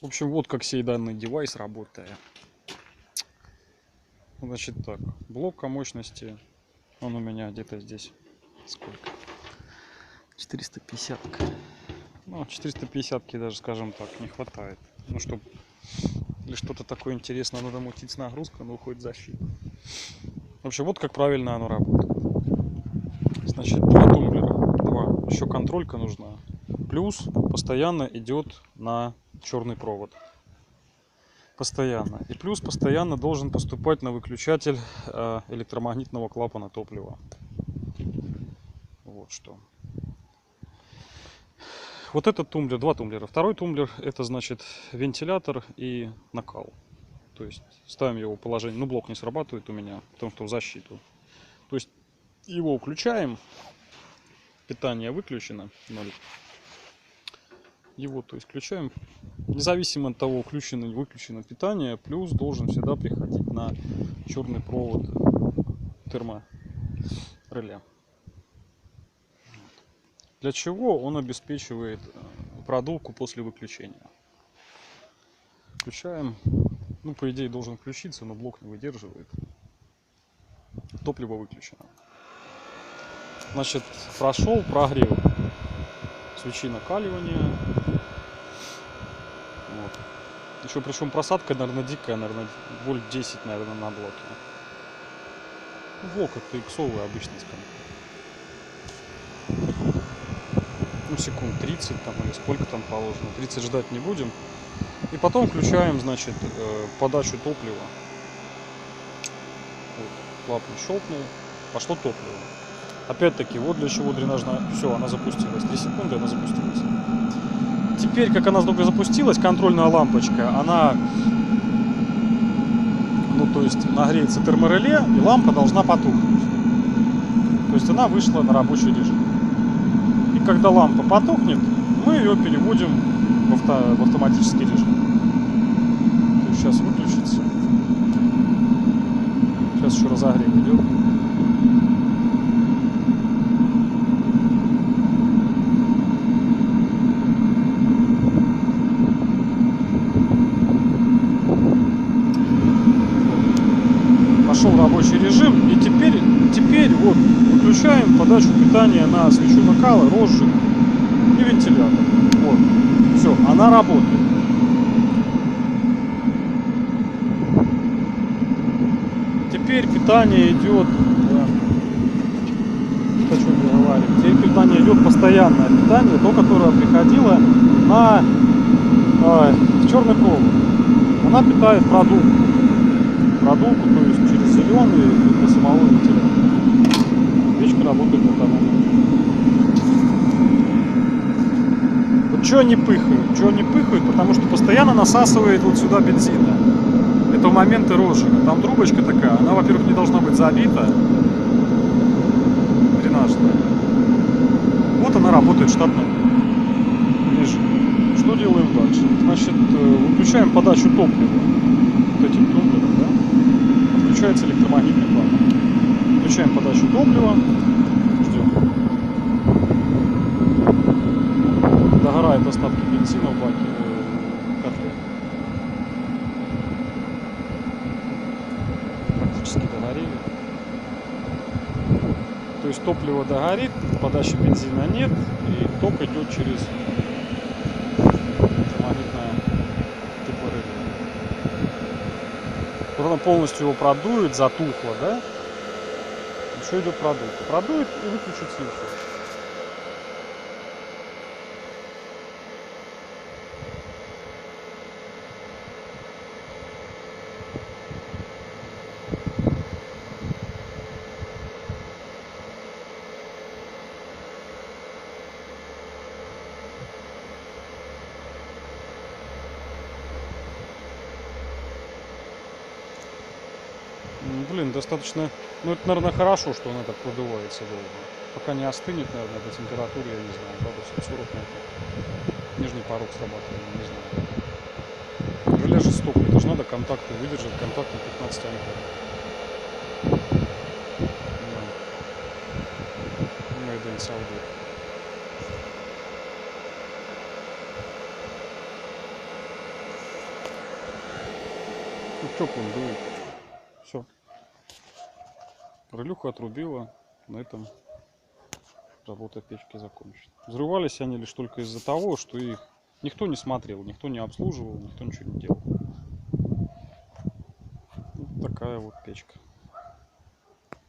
В общем, вот как сей данный девайс работает. Значит так, блока мощности, он у меня где-то здесь, сколько? 450. Ну, 450 даже, скажем так, не хватает. Ну, чтобы или что-то такое интересное надо мутить с нагрузкой, но уходит защита. В общем, вот как правильно оно работает. Значит, два тумблера. Два. Еще контролька нужна. Плюс постоянно идет на черный провод. Постоянно. И плюс постоянно должен поступать на выключатель э, электромагнитного клапана топлива. Вот что. Вот этот тумблер, два тумблера. Второй тумблер это значит вентилятор и накал. То есть ставим его положение. Ну, блок не срабатывает у меня, потому что в защиту. То есть его включаем. Питание выключено. Ноль. Его, то есть, включаем. Независимо от того, включено или выключено питание, плюс должен всегда приходить на черный провод термореле. Для чего он обеспечивает э, продувку после выключения. Включаем. Ну, по идее, должен включиться, но блок не выдерживает. Топливо выключено. Значит, прошел прогрев свечи накаливания. Еще причем просадка, наверное, дикая, наверное, вольт 10, наверное, на блоке. Блок это иксовый обычный, скажем. Ну, секунд 30 там или сколько там положено. 30 ждать не будем. И потом включаем, значит, э, подачу топлива. Вот, клапан щелкнул, пошло топливо. Опять-таки, вот для чего дренажная... Все, она запустилась. 3 секунды она запустилась. Теперь, как она только запустилась, контрольная лампочка, она, ну, то есть, нагреется термореле, и лампа должна потухнуть. То есть, она вышла на рабочий режим. И когда лампа потухнет, мы ее переводим в, авто... в автоматический режим. Сейчас выключится. Сейчас еще разогрев идет. Пошел рабочий режим и теперь теперь вот выключаем подачу питания на свечу накала розжиг и вентилятор. Вот. Все она работает. Теперь питание идет о чем я говорю? Теперь питание идет постоянное питание то которое приходило на э, черный провод она питает продукт продувку, то есть через зеленый для самого вентилятора. Печка работает вот она. Вот что они пыхают? Что они пыхают? Потому что постоянно насасывает вот сюда бензина. Это в моменты розжига. Там трубочка такая, она, во-первых, не должна быть забита. Дренажная. Вот она работает в штатном режиме. Что делаем дальше? Значит, выключаем подачу топлива вот этим тумблером, да? Включается электромагнитный клапан. Включаем подачу топлива. Ждем. Догорают остатки бензина в баке, в котле. Практически догорели. То есть топливо догорит, подачи бензина нет, и ток идет через Она полностью его продует, затухло, да? Еще идет продукт. Продует и выключится и. Блин, достаточно... Ну, это, наверное, хорошо, что она так продувается долго. Пока не остынет, наверное, до температуры, я не знаю, градусов 40, наверное. Нижний порог срабатывания, не знаю. Желе жестоко, это же надо контакты выдержать, контакт на 15 ампер. Да. Made Saudi. теплым дует. Все. Релюху отрубила. На этом работа печки закончена. Взрывались они лишь только из-за того, что их никто не смотрел, никто не обслуживал, никто ничего не делал. Вот такая вот печка.